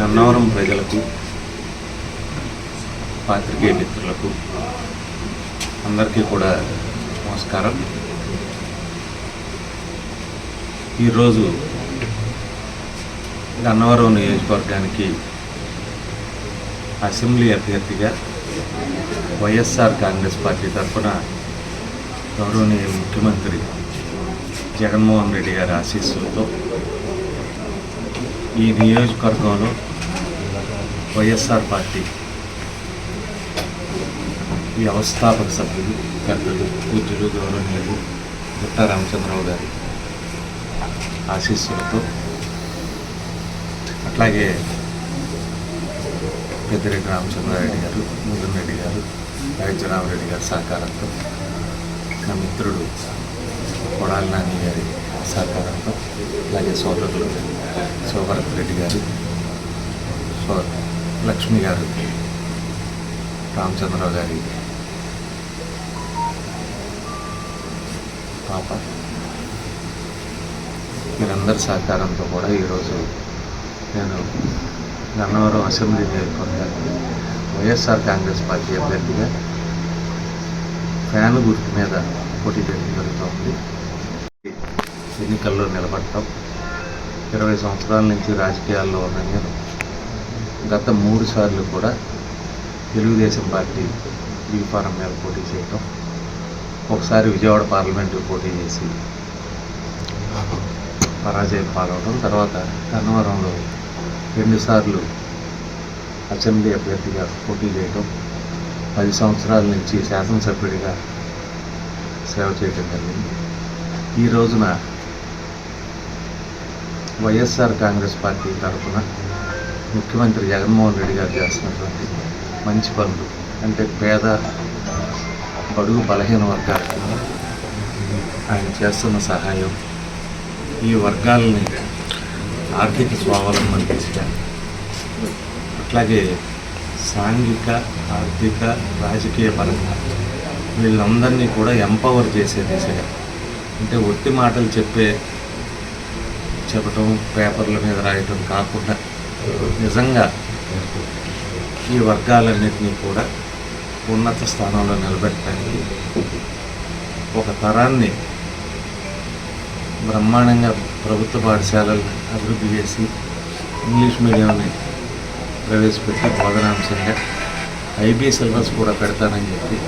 గన్నవరం ప్రజలకు పాత్రికేయ మిత్రులకు అందరికీ కూడా నమస్కారం. ఈరోజు గన్నవరం నియోజకవర్గానికి అసెంబ్లీ అభ్యర్థిగా వైఎస్ఆర్ కాంగ్రెస్ పార్టీ తరఫున గౌరవనీయ ముఖ్యమంత్రి జగన్మోహన్ రెడ్డి గారి ఆశీస్సులతో ఈ నియోజకవర్గంలో వైఎస్ఆర్ పార్టీ వ్యవస్థాపక సభ్యులు పెద్దలు పూజ్యులు గౌరవనీయులు గుట్ట రామచంద్రరావు గారి ఆశీస్సులతో అట్లాగే పెద్దిరెడ్డి రామచంద్రారెడ్డి గారు ముదున్ రెడ్డి గారు రామరెడ్డి గారి సహకారంతో నా మిత్రుడు కొడాలి నాని గారి సహకారంతో అలాగే సోదరులు శోభరత్ రెడ్డి గారు లక్ష్మి గారు రామచంద్రరావు గారి పాప. వీరందరి సహకారంతో కూడా ఈరోజు నేను గన్నవరం అసెంబ్లీ నియోజకవర్గానికి వైఎస్ఆర్ కాంగ్రెస్ పార్టీ అభ్యర్థిగా ఫ్యాన్ గుర్తు మీద పోటీ చేయడం జరుగుతోంది. ఎన్నికల్లో నిలబడటం ఇరవై సంవత్సరాల నుంచి రాజకీయాల్లో ఉన్న నేను గత మూడు సార్లు కూడా తెలుగుదేశం పార్టీ బీ ఫారం మీద పోటీ చేయటం ఒకసారి విజయవాడ పార్లమెంటు పోటీ చేసి పరాజయం పాలవడం తర్వాత గన్నవరంలో రెండుసార్లు అసెంబ్లీ అభ్యర్థిగా పోటీ చేయటం పది సంవత్సరాల నుంచి శాసనసభ్యుడిగా సేవ చేయటం జరిగింది. ఈ రోజున వైఎస్ఆర్ కాంగ్రెస్ పార్టీ తరఫున ముఖ్యమంత్రి జగన్మోహన్ రెడ్డి గారు చేస్తున్నటువంటి మంచి పనులు అంటే పేద బడుగు బలహీన వర్గాలకు ఆయన చేస్తున్న సహాయం ఈ వర్గాలని ఆర్థిక స్వావలంబన దిశగా అట్లాగే సాంఘిక ఆర్థిక రాజకీయ పరంగా వీళ్ళందరినీ కూడా ఎంపవర్ చేసే దిశగా అంటే ఒట్టి మాటలు చెప్పే చెప్పటం పేపర్ల మీద రాయటం కాకుండా నిజంగా ఈ వర్గాలన్నింటినీ కూడా ఉన్నత స్థానంలో నిలబెట్టడానికి ఒక తరాన్ని బ్రహ్మాండంగా ప్రభుత్వ పాఠశాలలను అభివృద్ధి చేసి ఇంగ్లీష్ మీడియంని ప్రవేశపెట్టి బోధనాంశంగా ఐబీ సిలబస్ కూడా పెడతానని చెప్పి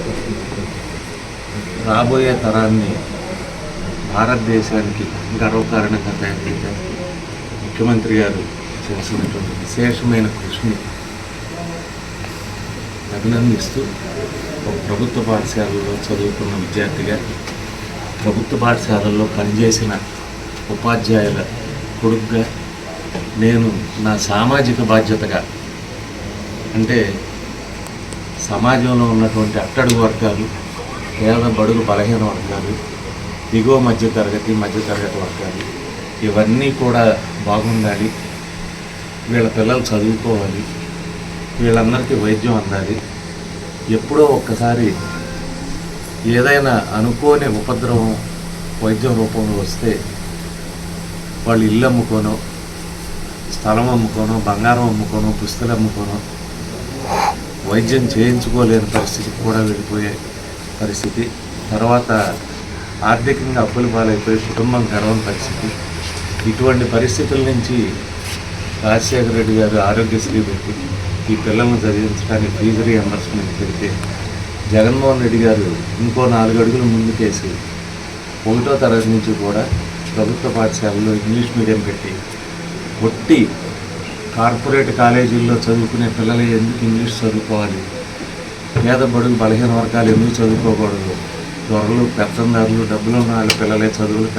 రాబోయే తరాన్ని భారతదేశానికి గర్వకారణంగా తయారు చేయడానికి ముఖ్యమంత్రి గారు చేసినటువంటి విశేషమైన కృషిని అభినందిస్తూ ఒక ప్రభుత్వ పాఠశాలలో చదువుకున్న విద్యార్థిగా ప్రభుత్వ పాఠశాలల్లో పనిచేసిన ఉపాధ్యాయుల కొడుకుగా నేను నా సామాజిక బాధ్యతగా అంటే సమాజంలో ఉన్నటువంటి అట్టడుగు వర్గాలు పేద బడుగు బలహీన వర్గాలు దిగువ మధ్య తరగతి మధ్య తరగతి వర్గాలు ఇవన్నీ కూడా బాగుండాలి. వీళ్ళ పిల్లలు చదువుకోవాలి వీళ్ళందరికీ వైద్యం అందాలి. ఎప్పుడో ఒక్కసారి ఏదైనా అనుకోని ఉపద్రవం వైద్యం రూపంలో వస్తే వాళ్ళు ఇల్లు అమ్ముకోనో స్థలం అమ్ముకోనో బంగారం అమ్ముకోనో పుస్తకాలు అమ్ముకోనో వైద్యం చేయించుకోలేని పరిస్థితికి కూడా వెళ్ళిపోయే పరిస్థితి. తర్వాత ఆర్థికంగా అప్పుల పాలైపోయి కుటుంబం గర్వం పరిస్థితి. ఇటువంటి పరిస్థితుల నుంచి రాజశేఖర రెడ్డి గారు ఆరోగ్యశ్రీ పెట్టి ఈ పిల్లల్ని చదివించడానికి ఫీజు రీఎంబర్స్మెంట్ పెడితే జగన్మోహన్ రెడ్డి గారు ఇంకో నాలుగు అడుగులు ముందుకేసి ఒకటో తరగతి నుంచి కూడా ప్రభుత్వ పాఠశాలలో ఇంగ్లీష్ మీడియం పెట్టి కొట్టి కార్పొరేట్ కాలేజీల్లో చదువుకునే పిల్లలు ఎందుకు ఇంగ్లీష్ చదువుకోవాలి? పేద బడుగు బలహీన వర్గాలు ఎందుకు చదువుకోకూడదు? దొరలు పెత్తందారులు డబ్బులు ఉన్న వాళ్ళ పిల్లలే చదువులు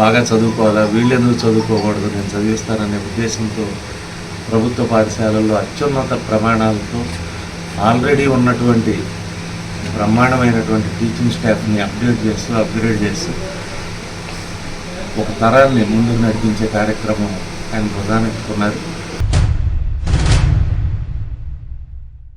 బాగా చదువుకోవాలా? వీళ్ళు ఎందుకు చదువుకోకూడదు? నేను చదివిస్తాననే ఉద్దేశంతో ప్రభుత్వ పాఠశాలల్లో అత్యున్నత ప్రమాణాలతో ఆల్రెడీ ఉన్నటువంటి బ్రహ్మాండమైనటువంటి టీచింగ్ స్టాఫ్ని అప్డేట్ చేస్తూ అప్గ్రేడ్ చేస్తూ ఒక తరాన్ని ముందుకు నడిపించే కార్యక్రమం ఆయన ప్రధానెత్తుకున్నారు